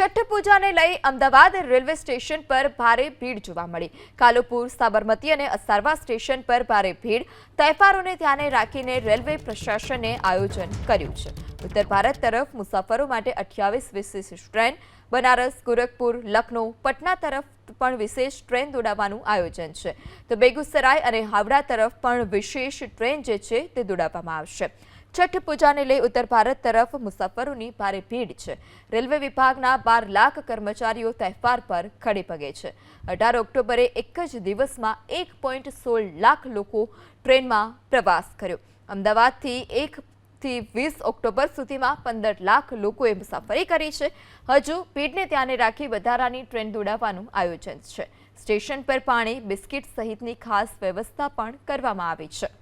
છઠ્ઠ પૂજાને લઈ Ahmedabad railway station પર ભારે ભીડ જોવા મળી. કાલુપુર, સાબરમતી અને અસારવા સ્ટેશન પર ભારે ભીડ. તહેવારોને ધ્યાને રાખીને રેલવે પ્રશાસને આયોજન કર્યું છે. ઉત્તર ભારત તરફ મુસાફરો માટે અઠ્યાવીસ વિશેષ ટ્રેન, બનારસ, ગોરખપુર લખનૌ પટના તરફ પણ વિશેષ ટ્રેન દોડાવવાનું આયોજન છે. તો બેગુસરાય અને હાવડા તરફ પણ વિશેષ ટ્રેન જે છે તે દોડાવવામાં આવશે. છઠ્ઠ પૂજાને લઈ ઉત્તર ભારત તરફ મુસાફરોની ભારે ભીડ છે. રેલવે વિભાગના બાર લાખ કર્મચારીઓ તહેવાર પર ખડે પગે છે. અઢાર ઓક્ટોબરે એક જ દિવસમાં એક પોઈન્ટ સોળ લાખ લોકો ટ્રેનમાં પ્રવાસ કર્યો. અમદાવાદથી એક થી વીસ ઓક્ટોબર સુધીમાં પંદર લાખ લોકોએ મુસાફરી કરી છે. હજુ ભીડને ધ્યાને રાખી વધારાની ટ્રેન દોડાવવાનું આયોજન છે. સ્ટેશન પર પાણી, બિસ્કિટ સહિતની ખાસ વ્યવસ્થા પણ કરવામાં આવી છે.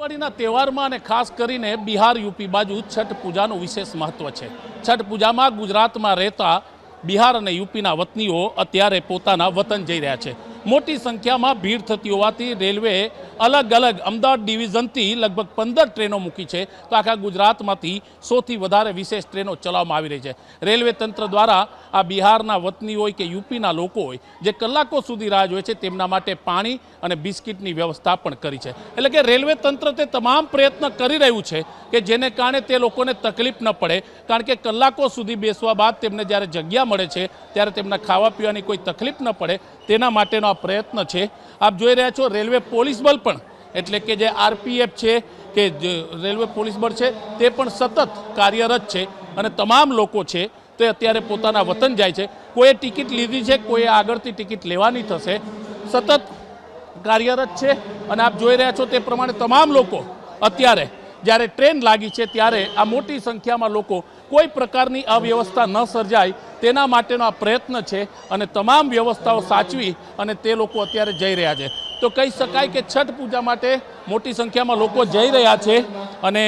દિવાળીના તહેવારમાં અને ખાસ કરીને બિહાર યુપી બાજુ છઠ પૂજાનું વિશેષ મહત્વ છે. છઠ પૂજામાં ગુજરાતમાં રહેતા બિહાર અને યુપીના વતનીઓ અત્યારે પોતાના વતન જઈ રહ્યા છે. મોટી સંખ્યામાં ભીડ થતી હોવાથી રેલવેએ અલગ અલગ અમદાવાદ ડિવિઝનથી લગભગ પંદર ટ્રેનો મૂકી છે. તો આખા ગુજરાતમાંથી સૌથી વધારે વિશેષ ટ્રેનો ચલાવવામાં આવી રહી છે. રેલવે તંત્ર દ્વારા આ બિહારના વતની હોય કે યુપીના લોકો હોય, જે કલાકો સુધી રાહ જોવે છે, તેમના માટે પાણી અને બિસ્કિટની વ્યવસ્થા પણ કરી છે. એટલે કે રેલવે તંત્ર તે તમામ પ્રયત્ન કરી રહ્યું છે કે જેને કારણે તે લોકોને તકલીફ ન પડે. કારણ કે કલાકો સુધી બેસવા બાદ તેમને જ્યારે જગ્યા મળે છે, ત્યારે તેમના ખાવા પીવાની કોઈ તકલીફ ન પડે. તેના માટેનો આ પ્રયત્ન છે. આપ જોઈ રહ્યા છો રેલવે પોલીસ બળ પણ. એટલે કે જે આરપીએફ છે કે રેલવે પોલીસ બળ છે, તે પણ સતત કાર્યરત છે અને તમામ લોકો છે તે અત્યારે પોતાના વતન જાય છે. કોઈએ ટિકિટ લીધી છે, કોઈએ આગળથી ટિકિટ લેવાની થશે. સતત કાર્યરત છે અને આપ જોઈ રહ્યા છો તે પ્રમાણે તમામ લોકો અત્યારે જ્યારે ટ્રેન લાગી છે, ત્યારે આ મોટી સંખ્યામાં લોકો કોઈ પ્રકારની અવ્યવસ્થા ન સર્જાય તેના માટેનો આ પ્રયત્ન છે અને તમામ વ્યવસ્થાઓ સાચવી અને તે લોકો અત્યારે જઈ રહ્યા છે. તો કહી શકાય કે છઠ પૂજા માટે મોટી સંખ્યામાં લોકો જઈ રહ્યા છે અને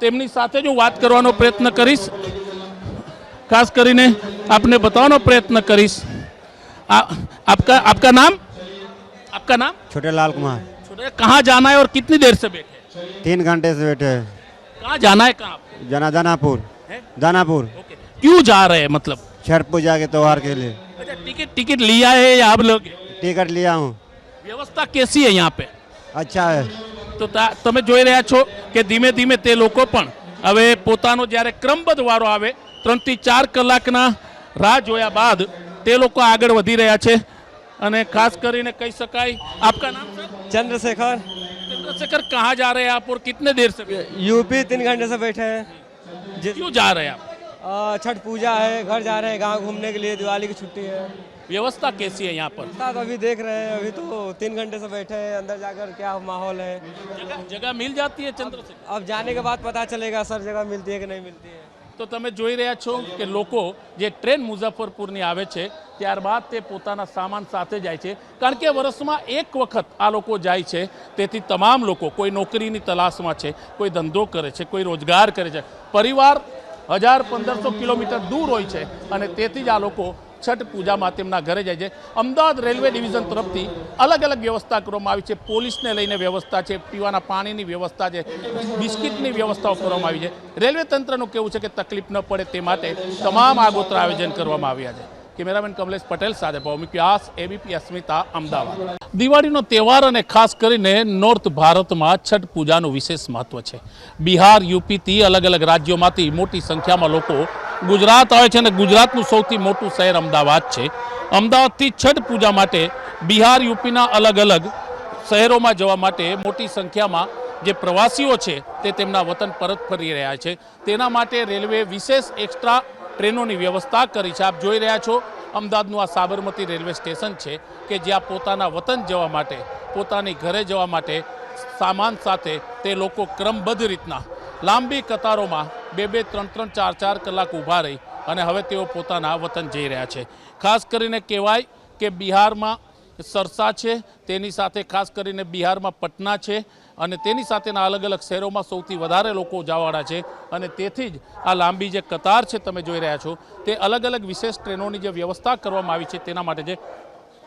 તેમની સાથે જ હું વાત કરવાનો પ્રયત્ન કરીશ. ખાસ કરીને આપને બતાવવાનો પ્રયત્ન કરીશ. આપકા આપકા નામ? आपका નામ? છોટેલાલ लाल कुमार छोटे कहाँ जाना है और कितनी देर से बैठे तीन घंटे से बैठे हैं कहाँ जाना दानापुर ओके क्यों जा रहे हैं मतलब छठ पूजा के त्योहार के लिए अच्छा टिकट टिकट लिया है या आप लोग टिकट लिया हूँ વ્યવસ્થા કેસી है यहाँ पे अच्छा है તો તા- તમે જોઈ રહ્યા છો કે ધીમે ધીમે તે લોકો પણ હવે પોતાનો જ્યારે ક્રમબદ્ધ વારો આવે ત્રણથી ચાર કલાકના રાહ જોયા બાદ તે લોકો આગળ વધી રહ્યા છે અને ખાસ કરીને કહી શકાય આપકા નામ સર चंद्रशेखर चंद्रशेखर कहाँ जा रहे हैं आप और कितने देर से बैठे हैं? यूपी तीन घंटे से बैठे हैं जिस क्यों जा रहे हैं आप? छठ पूजा है घर जा रहे हैं गाँव घूमने के लिए दिवाली की छुट्टी है। व्यवस्था कैसी है यहाँ पर? तो अभी देख रहे हैं अभी तो तीन घंटे से बैठे हैं अंदर जाकर क्या माहौल है। जगह जगह मिल जाती है चंद्रशेखर अब जाने के बाद पता चलेगा सर जगह मिलती है कि नहीं मिलती है। તો તમે જોઈ રહ્યા છો કે લોકો જે ટ્રેન મુઝફ્ફરપુરની આવે છે, ત્યારબાદ તે પોતાના સામાન સાથે જાય છે. કારણ કે વર્ષમાં એક વખત આ લોકો જાય છે. તેથી તમામ લોકો, કોઈ નોકરીની તલાશમાં છે, કોઈ ધંધો કરે છે, કોઈ રોજગાર કરે છે. પરિવાર હજાર પંદરસો કિલોમીટર દૂર હોય છે અને તેથી જ આ લોકો છઠ પૂજામાં તેમના ઘરે જાય છે. અમદાવાદ રેલવે ડિવિઝન તરફથી અલગ અલગ વ્યવસ્થા કરવામાં આવી છે. પોલીસને લઈને વ્યવસ્થા છે, પીવાના પાણીની વ્યવસ્થા છે, બિસ્કિટની વ્યવસ્થાઓ કરવામાં આવી છે. રેલવે તંત્રનું કેવું છે કે તકલીફ ન પડે તે માટે તમામ આગોતરા આયોજન કરવામાં આવ્યા છે. કેમેરામેન કમલેશ પટેલ, સાથે ભૌમિક વ્યાસ એબીપી અસ્મિતા, અમદાવાદ. દિવાળીનો તહેવાર અને ખાસ કરીને નોર્થ ભારતમાં છઠ પૂજાનું વિશેષ મહત્વ છે. બિહાર, યુપીથી અલગ અલગ રાજ્યોમાંથી મોટી સંખ્યામાં લોકો ગુજરાત આવે છે અને ગુજરાતનું સૌથી મોટું શહેર અમદાવાદ છે. અમદાવાદથી છઠ પૂજા માટે બિહાર, યુપીના અલગ અલગ શહેરોમાં જવા માટે મોટી સંખ્યામાં જે પ્રવાસીઓ છે તે તેમના વતન પરત ફરી રહ્યા છે. તેના માટે રેલવે વિશેષ એક્સ્ટ્રા ટ્રેનોની વ્યવસ્થા કરી છે. આપ જોઈ રહ્યા છો, અમદાવાદનું આ સાબરમતી રેલવે સ્ટેશન છે કે જ્યાં પોતાના વતન જવા માટે, પોતાની ઘરે જવા માટે સામાન સાથે તે લોકો ક્રમબદ્ધ રીતના લાંબી કતારોમાં બે બે ત્રણ ત્રણ ચાર ચાર કલાક ઊભા રહી અને હવે તેઓ પોતાના વતન જઈ રહ્યા છે. ખાસ કરીને કહેવાય કે બિહારમાં સરસા છે, તેની સાથે ખાસ કરીને બિહારમાં પટના છે અને તેની સાથેના અલગ અલગ શહેરોમાં સૌથી વધારે લોકો જવાવાળા છે અને તેથી જ આ લાંબી જે કતાર છે તમે જોઈ રહ્યા છો, તે અલગ અલગ વિશેષ ટ્રેનોની જે વ્યવસ્થા કરવામાં આવી છે તેના માટે છે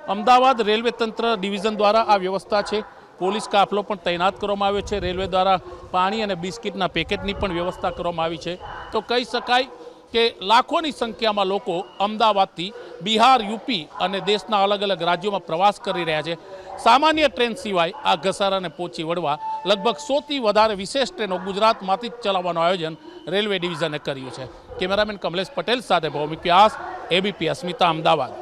અમદાવાદ રેલવે તંત્ર ડિવિઝન દ્વારા આ વ્યવસ્થા છે પોલીસ કાફલો પણ તૈનાત કરવામાં આવ્યો છે. રેલવે દ્વારા પાણી અને બિસ્કિટના પેકેટની પણ વ્યવસ્થા કરવામાં આવી છે. તો કહી શકાય કે લાખોની સંખ્યામાં લોકો અમદાવાદથી બિહાર, યુપી અને દેશના અલગ અલગ રાજ્યોમાં પ્રવાસ કરી રહ્યા છે. સામાન્ય ટ્રેન સિવાય આ ઘસારાને પહોંચી વળવા લગભગ સોથી વધારે વિશેષ ટ્રેનો ગુજરાતમાંથી જ ચલાવવાનું આયોજન રેલવે ડિવિઝને કર્યું છે. કેમેરામેન કમલેશ પટેલ સાથે ભૌમિક વ્યાસ, એબીપી અસ્મિતા, અમદાવાદ.